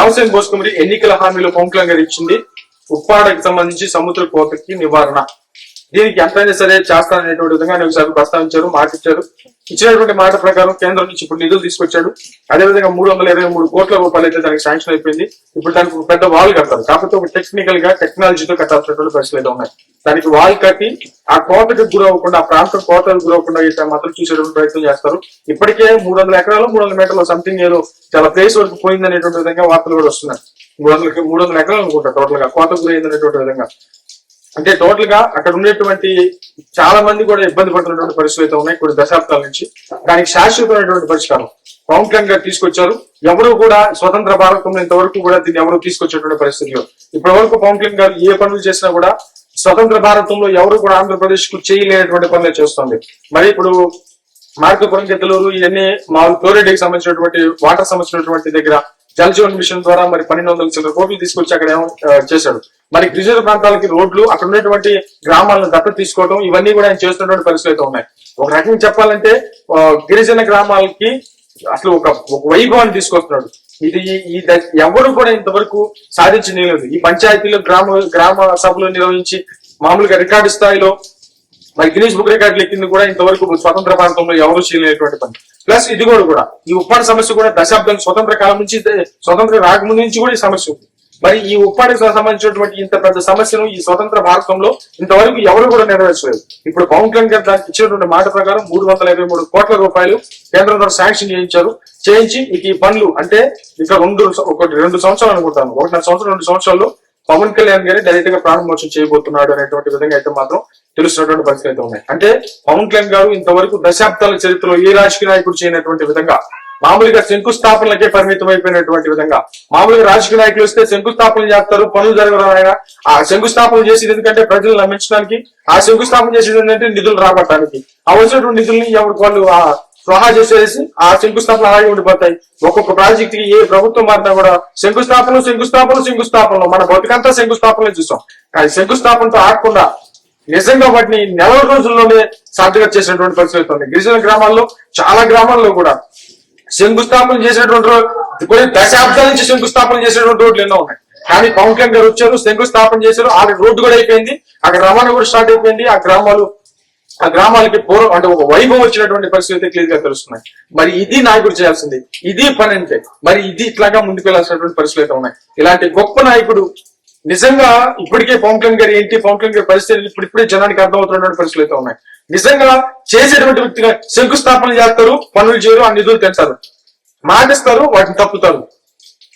నవసేన్ బోస్కుమరి ఎన్నికల హామీలో పవన్ కళ్యాణ్ గారు ఇచ్చింది ఉప్పాడకు సంబంధించి సముద్ర కోతకి నివారణ. దీనికి ఎంతైనా సరే చేస్తాననేటువంటి విధంగా ఆయన ఒకసారి ప్రస్తావించారు మాట ఇచ్చారు ఇచ్చినటువంటి మాట ప్రకారం కేంద్రం నుంచి ఇప్పుడు నిధులు తీసుకొచ్చాడు. అదేవిధంగా మూడు వందల ఇరవై మూడు కోట్ల రూపాయలు అయితే దానికి శాంక్షన్ అయిపోయింది. ఇప్పుడు దానికి ఒక పెద్ద వాల్ కడతారు. కాకపోతే ఒక టెక్నికల్గా టెక్నాలజీతో కట్టాల్సినటువంటి పరిస్థితులు అయితే ఉన్నాయి. దానికి వాల్ కట్టి ఆ కోటకు గురవ్వకుండా ఆ ప్రాంతం కోటకు గురవకుండా అయితే మాత్రం చూసేటువంటి ప్రయత్నం చేస్తారు. ఇప్పటికే మూడు వందల ఎకరాలు మూడు వందల మీటర్లు సంథింగ్ ఏదో చాలా ప్లేస్ వరకు పోయిందనేటువంటి విధంగా వార్తలు కూడా వస్తున్నాయి. మూడు వందల మూడు వందల ఎకరాలు అనుకుంటా టోటల్గా కోతకు గురైందనేటువంటి విధంగా. అంటే టోటల్గా అక్కడ ఉండేటువంటి చాలా మంది కూడా ఇబ్బంది పడుతున్నటువంటి పరిస్థితులు అయితే ఉన్నాయి కొన్ని దశాబ్దాల నుంచి. దానికి శాశ్వతమైనటువంటి పరిష్కారం. పవన్ కళ్యాణ్ గారు తీసుకొచ్చారు. ఎవరు కూడా స్వతంత్ర భారతంలో ఇంతవరకు కూడా దీన్ని ఎవరు తీసుకొచ్చేటువంటి పరిస్థితులు ఇప్పటి వరకు పవన్ కళ్యాణ్ గారు ఏ పనులు చేసినా కూడా స్వతంత్ర భారతంలో ఎవరు కూడా ఆంధ్రప్రదేశ్కు చేయలేనటువంటి పనులే చేస్తుంది. మరి ఇప్పుడు మార్కపురం గెద్దలూరు ఇవన్నీ మా క్లోరైడ్కి సంబంధించినటువంటి వాటర్ సంబంధించినటువంటి దగ్గర జల్ జీవన్ మిషన్ ద్వారా మరి పన్నెండు వందల చిల్లర కోట్లు తీసుకొచ్చి అక్కడ ఏమో చేశాడు. మరి గిరిజన ప్రాంతాలకి రోడ్లు అక్కడ ఉన్నటువంటి గ్రామాలను దత్తత తీసుకోవడం ఇవన్నీ కూడా ఆయన చేస్తున్నటువంటి పరిస్థితులు అయితే ఉన్నాయి. ఒక రకంగా చెప్పాలంటే గిరిజన గ్రామాలకి అసలు ఒక ఒక వైభవాన్ని తీసుకొస్తున్నాడు. ఇది ఈ- ఎవరు కూడా ఇంతవరకు సాధించిన లేదు ఈ పంచాయతీలో గ్రామ గ్రామ సభలు నిర్వహించి మామూలుగా రికార్డు స్థాయిలో మరి గిరీష్ బుక్ రికార్డులు ఎక్కింది కూడా ఇంతవరకు స్వతంత్ర ప్రాంతంలో ఎవరు చేయలేనటువంటి పని. ప్లస్ ఇది కూడా కూడా ఈ ఉప్పాడు సమస్య కూడా దశాబ్దం స్వతంత్ర కాలం నుంచి స్వతంత్ర రాకముందు నుంచి కూడా ఈ సమస్య ఉంది. మరి ఈ ఉప్పాడికి సంబంధించినటువంటి ఇంత పెద్ద సమస్యను ఈ స్వతంత్ర భారతంలో ఇంతవరకు ఎవరు కూడా నెరవేర్చలేదు. ఇప్పుడు పవన్ కళ్యాణ్ గారు దానికి ఇచ్చినటువంటి మాట ప్రకారం మూడు వందల ఇరవై మూడు కోట్ల రూపాయలు కేంద్రం ద్వారా శాంక్షన్ చేయించారు. చేయించి ఇక ఈ పనులు అంటే ఇక రెండు ఒకటి రెండు సంవత్సరాలు అనుకుంటాను. ఒకటిన్నర సంవత్సరం రెండు సంవత్సరాల్లో పవన్ కళ్యాణ్ గారి డైరెక్ట్గా ప్రారంభోత్సవం చేయబోతున్నాడు అనేటువంటి విధంగా అయితే మాత్రం తెలుస్తున్నటువంటి పరిస్థితి అయితే ఉన్నాయి. అంటే పవన్ కళ్యాణ్ గారు ఇంతవరకు దశాబ్దాల చరిత్రలో ఏ రాజకీయ నాయకుడు చేయనటువంటి విధంగా మామూలుగా శంకుస్థాపనలకే పరిమితం అయిపోయినటువంటి విధంగా. మామూలుగా రాజకీయ నాయకులు వస్తే శంకుస్థాపన చేస్తారు పనులు జరగడం ఆయన ఆ శంకుస్థాపన చేసేది ఎందుకంటే ప్రజలు నమ్మించడానికి ఆ శంకుస్థాపన చేసేది ఏంటంటే నిధులు రాబట్టడానికి. ఆ వచ్చినటువంటి నిధుల్ని ఎవరికి వాళ్ళు ఆ స్వాహా చేసేసి ఆ శంకుస్థాపన అలాగే ఉండిపోతాయి. ఒక్కొక్క ప్రాజెక్ట్కి ఏ ప్రభుత్వం మారినా కూడా శంకుస్థాపన శంకుస్థాపన శంకుస్థాపనలు. మన బతుకంతా శంకుస్థాపనలు చూసాం. కానీ శంకుస్థాపనతో ఆడకుండా నిజంగా వాటిని నెల రోజుల్లోనే సాధ్యత చేసినటువంటి పరిస్థితి ఉంది గిరిజన గ్రామాల్లో చాలా గ్రామాల్లో కూడా శంకుస్థాపన చేసినటువంటి కొన్ని దశాబ్దాల నుంచి శంకుస్థాపన చేసినటువంటి రోడ్లు ఎన్నో ఉన్నాయి. కానీ పవన్ కళ్యాణ్ గారు వచ్చారు శంకుస్థాపన చేశారు ఆ రోడ్డు కూడా అయిపోయింది అక్కడ రవాణా కూడా స్టార్ట్ అయిపోయింది ఆ గ్రామాలు ఆ గ్రామాలకి పూర్వం అంటే ఒక వైభవం వచ్చినటువంటి పరిస్థితి క్లియర్గా తెలుస్తున్నాయి. మరి ఇది నాయకుడు చేయాల్సింది ఇది పని అంటే మరి ఇది ఇట్లాగా ముందుకు వెళ్ళాల్సినటువంటి పరిస్థితులు అయితే ఉన్నాయి. ఇలాంటి గొప్ప నాయకుడు నిజంగా ఇప్పటికే పవన్ కళ్యాణ్ గారు ఏంటి పవన్ కళ్యాణ్ గారి పరిస్థితులు ఇప్పుడు ఇప్పుడే జనానికి అర్థమవుతున్నటువంటి పరిస్థితులు అయితే ఉన్నాయి. నిజంగా చేసేటువంటి వ్యక్తిగా శంకుస్థాపన చేస్తారు పనులు చేయరు ఆ నిధులు తెచ్చారు మాటిస్తారు వాటిని తప్పుతారు.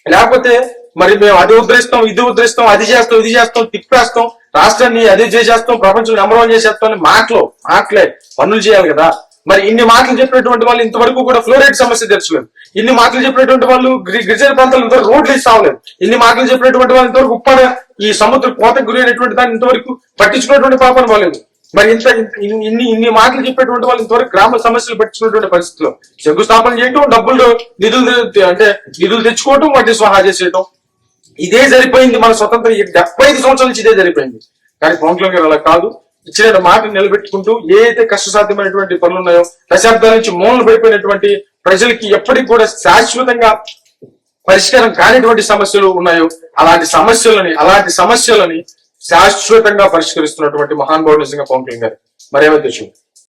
లేకపోతే మరి మేము అది ఉద్ధరిస్తాం ఇది ఉద్ధరిస్తాం అది చేస్తాం ఇది చేస్తాం తిప్పేస్తాం రాష్ట్రాన్ని అది చేసేస్తాం ప్రపంచం నెంబర్ వన్ చేసేస్తాం అని మాటలు మాటలే పనులు చేయాలి కదా. మరి ఇన్ని మాటలు చెప్పినటువంటి వాళ్ళు ఇంతవరకు కూడా ఫ్లోరైడ్ సమస్య తెరచలేదు ఇన్ని మాటలు చెప్పినటువంటి వాళ్ళు గిరిజన ప్రాంతాలు ఇంతవరకు రోడ్లు ఇస్తావలేదు ఇన్ని మాటలు చెప్పినటువంటి వాళ్ళు ఇంతవరకు ఉప్పాడ ఈ సముద్ర కోతకు గురైనటువంటి దాన్ని ఇంతవరకు పట్టించుకున్నటువంటి పాపం పోలేదు మరి ఇంత ఇన్ని ఇన్ని మాటలు చెప్పేటువంటి వాళ్ళు ఇంతవరకు గ్రామ సమస్యలు పెట్టుకున్నటువంటి పరిస్థితిలో శంకుస్థాపన చేయటం డబ్బులు నిధులు అంటే నిధులు తెచ్చుకోవటం వాటిని స్వాహా చేసేయటం. ఇదే సరిపోయింది మన స్వతంత్రం డెబ్బై ఐదు సంవత్సరాల నుంచి ఇదే సరిపోయింది కానీ పవన్ కళ్యాణ్ గారు అలా కాదు. ఇచ్చిన మాట నిలబెట్టుకుంటూ ఏ అయితే కష్టసాధ్యమైనటువంటి పనులు ఉన్నాయో దశాబ్దాల నుంచి మూలలు పడిపోయినటువంటి ప్రజలకి ఎప్పటికి కూడా శాశ్వతంగా పరిష్కారం కానిటువంటి సమస్యలు ఉన్నాయో అలాంటి సమస్యలని అలాంటి సమస్యలని శాశ్వతంగా పరిష్కరిస్తున్నటువంటి మహాన్ నిజంగా పవన్ కళ్యాణ్ గారు. మరేమైతే చూడు